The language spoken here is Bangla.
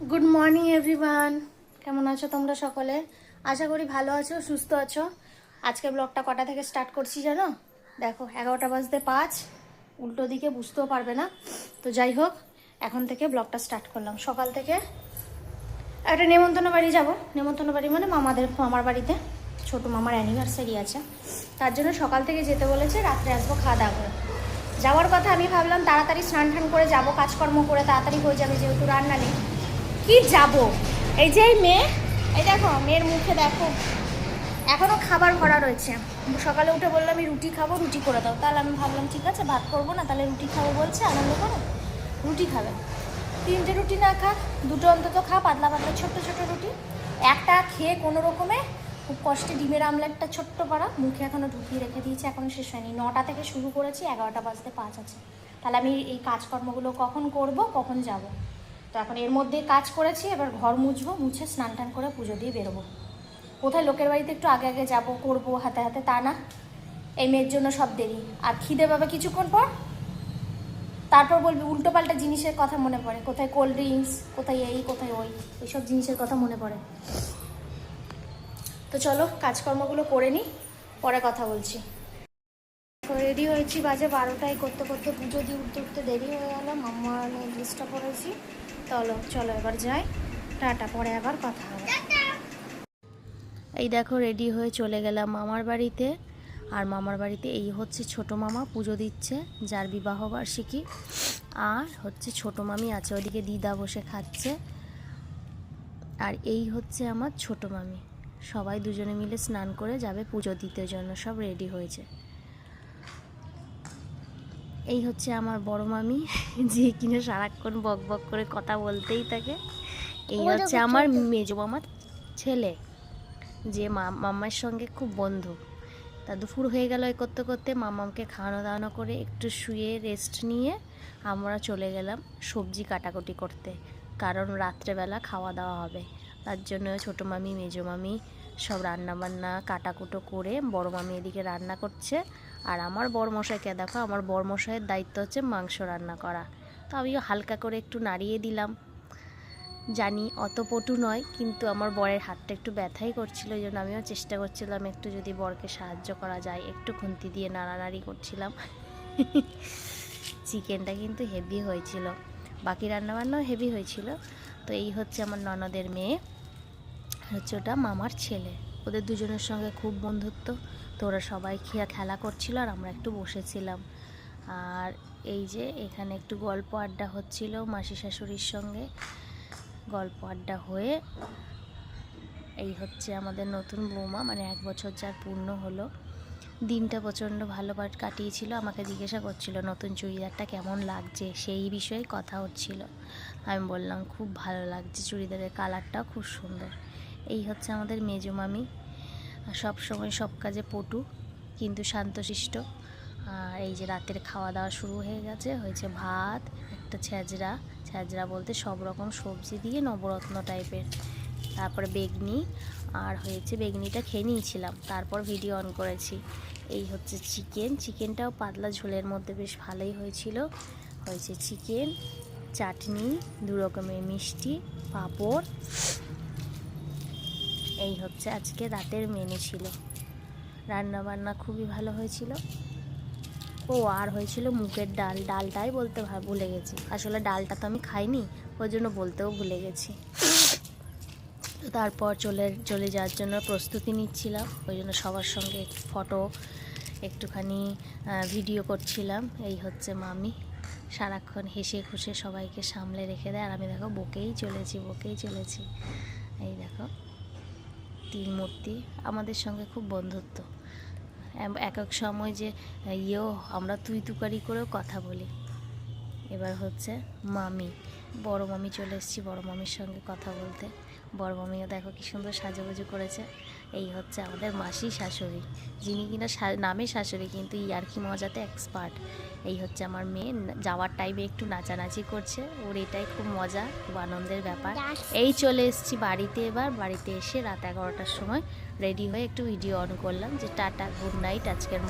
গুড মর্নিং এভরিওয়ান কেমন আছো তোমরা সকলে? আশা করি ভালো আছো, সুস্থ আছো। আজকে ব্লগটা কটা থেকে স্টার্ট করছি জানো? দেখো, এগারোটা বাজতে পাঁচ। উল্টো দিকে বুঝতেও পারবে না। তো যাই হোক, এখন থেকে ব্লগটা স্টার্ট করলাম। সকাল থেকে একটা নেমন্তন্ন বাড়ি যাব। নেমন্তন্ন বাড়ি মানে মামাদের, মামার বাড়িতে। ছোট মামার অ্যানিভার্সারি আছে। তার জন্য সকাল থেকে যেতে বলেছে, রাত্রে আসব খাওয়া দাওয়া করে। যাওয়ার কথা আমি ভাবলাম, তাড়াতাড়ি স্নান টান করে যাব, কাজকর্ম করে তাড়াতাড়ি হয়ে যাবে, যেহেতু রান্না নেই। কি যাব? এই যে মেয়ে, এই দেখো, মেয়ের মুখে দেখো। এখনও খাবার ভরা রয়েছে। সকালে উঠে বললাম আমি রুটি খাব, রুটি করে দাও। তাহলে আমি ভাবলাম, ঠিক আছে, ভাত করব না, তাহলে রুটি খাব বলছে, আনন্দ করে, রুটি খাবে। তিনটে রুটি না খাক, দুটো অন্তত খা, পাতলা পাতলা ছোট্ট ছোট্ট রুটি। একটা খেয়ে কোনো রকমে খুব কষ্টে ডিমের আমলেটটা ছোট্ট পাড়া, মুখে এখনও ঢুকিয়ে রেখে দিয়েছে এখনও শেষ হয়নি। নটা থেকে শুরু করেছি, এগারোটা বাজতে পাঁচ আছে। তাহলে আমি এই কাজকর্মগুলো কখন করব, কখন যাব? তো এখন এর মধ্যে কাজ করেছি, এবার ঘর মুছবো, মুছে স্নান টান করে পুজো দিয়ে বেরোবো। কোথায় লোকের বাড়িতে একটু আগে আগে যাব, করব, হাতে হাতে তা না। এই মেয়ের জন্য সব দেরি। আর খিদে পাবে কিছুক্ষণ পর? তারপর বলবি, উল্টো পাল্টা জিনিসের কথা মনে পড়ে। কোথায় কোল্ড ড্রিঙ্কস কোথায় এই, কোথায় ওই এইসব জিনিসের কথা মনে পড়ে। তো চলো, কাজকর্মগুলো করে নিই পরে কথা বলছি। রেডি হয়েছি, বাজে বারোটায় করতে করতে পুজো দিয়ে উঠতে উঠতে দেরি হয়ে গেল, মাম্মা ড্রেসটা পরেছি চলো চলো এবার যাই। টাটা, পরে আবার কথা হবে। এই দেখো রেডি হয়ে চলে গেলাম মামার বাড়িতে। আর মামার বাড়িতে এই হচ্ছে ছোট মামা পুজো দিচ্ছে, যার বিবাহ বার্ষিকী। আর হচ্ছে ছোট মামি আছে ওদিকে দিদা বসে খাচ্ছে। আর এই হচ্ছে আমার ছোট মামি। সবাই দুজনে মিলে স্নান করে যাবে পুজো দিতে জন্য, সব রেডি হয়েছে। এই হচ্ছে আমার বড় মামি যে কিনা সারাক্ষণ বক বক করে কথা বলতেই থাকে। এই হচ্ছে আমার মেজো মামার ছেলে যে মা মাম্মার সঙ্গে খুব বন্ধু। তা দুপুর হয়ে গেল এই করতে করতে মামামকে খাওয়ানো দাওয়ানো করে একটু শুয়ে রেস্ট নিয়ে আমরা চলে গেলাম সবজি কাটাকুটি করতে। কারণ রাত্রেবেলা খাওয়া দাওয়া হবে। তার জন্য ছোটো মামি মেজো মামি সব রান্না বান্না কাটাকুটো করে বড় মামি এদিকে রান্না করছে। আর আমার বড় মশাইকে দেখো, আমার বড় মশাইয়ের দায়িত্ব হচ্ছে মাংস রান্না করা। তো আমিও হালকা করে একটু নাড়িয়ে দিলাম। জানি অত পটু নয়, কিন্তু আমার বরের হাতটা একটু ব্যথাই করছিল, এই জন্য আমিও চেষ্টা করছিলাম একটু যদি বরকে সাহায্য করা যায়। একটু খুন্তি দিয়ে নাড়ানাড়ি করছিলাম। চিকেনটা কিন্তু হেভি হয়েছিল। বাকি রান্নাবান্নাও হেভি হয়েছিল। তো এই হচ্ছে আমার ননদের মেয়ে। হচ্ছে ওটা মামার ছেলে। ওদের দুজনের সঙ্গে খুব বন্ধুত্ব। তো ওরা সবাই খেয়া খেলা করছিল আর আমরা একটু বসেছিলাম। আর এই যে এখানে একটু গল্প আড্ডা হচ্ছিল মাসি শাশুড়ির সঙ্গে। গল্প আড্ডা হয়ে এই হচ্ছে আমাদের নতুন বৌমা মানে এক বছর যার পূর্ণ হলো। দিনটা প্রচণ্ড ভালো কাটিয়েছিল, আমাকে জিজ্ঞাসা করছিল, নতুন চুড়িদারটা কেমন লাগছে? সেই বিষয়ে কথা হচ্ছিল। আমি বললাম, খুব ভালো লাগছে চুড়িদারের কালারটাও খুব সুন্দর। এই হচ্ছে আমাদের মেজো মামি। সব সময় সব কাজে পটু, কিন্তু শান্তশিষ্ট। আর এই যে রাতের খাওয়া দাওয়া শুরু হয়ে গেছে, হয়েছে ভাত, একটা ছ্যাজরা ছ্যাজরা বলতে সব রকম সবজি দিয়ে নবরত্ন টাইপের। তারপরে বেগনি, আর হয়েছে বেগনিটা খেয়ে নিয়েছিলাম, তারপর ভিডিও অন করেছি। এই হচ্ছে চিকেন। চিকেনটাও পাতলা ঝোলের মধ্যে বেশ ভালোই হয়েছিল। হয়েছে চিকেন, চাটনি দু রকমের মিষ্টি, পাঁপড়। এই হচ্ছে আজকে রাতের মেনু ছিল। রান্না বান্না খুবই ভালো হয়েছিল। ও, আর হয়েছিল মুগের ডাল। ডালটাই বলতে ভুলে গেছি। আসলে ডালটা তো আমি খাইনি, ওই জন্য বলতেও ভুলে গেছি। তারপর চলে চলে যাওয়ার জন্য প্রস্তুতি নিচ্ছিলাম। ওই জন্য সবার সঙ্গে ফটো একটুখানি ভিডিও করছিলাম। এই হচ্ছে মামি। সারাক্ষণ হেসে খুশে সবাইকে সামলে রেখে দেয়। আর আমি দেখো, বকেই চলেছি বকেই চলেছি। এই দেখো। তিন মূর্তি আমাদের সঙ্গে খুব বন্ধুত্ব। এক এক সময় যে ইয়েও আমরা তুই তুকারি করেও কথা বলি। এবার হচ্ছে মামি, বড় মামি চলে এসেছি, বড় মামির সঙ্গে কথা বলতে। বড় মামিও দেখো কি সুন্দর সাজুগুজু করেছে। এই হচ্ছে আমাদের মাসি শাশুড়ি, যিনি কিনা নামে শাশুড়ি কিন্তু ইয়ার্কি মজাতে এক্সপার্ট এই হচ্ছে আমার মেয়ে যাওয়ার টাইমে একটু নাচানাচি করছে, ওর এটাই খুব মজা, খুব আনন্দের ব্যাপার। এই চলে এসেছি বাড়িতে এবার, বাড়িতে এসে রাত এগারোটার সময় রেডি হয়ে একটু ভিডিও অন করলাম যে টাটা গুড নাইট আজকের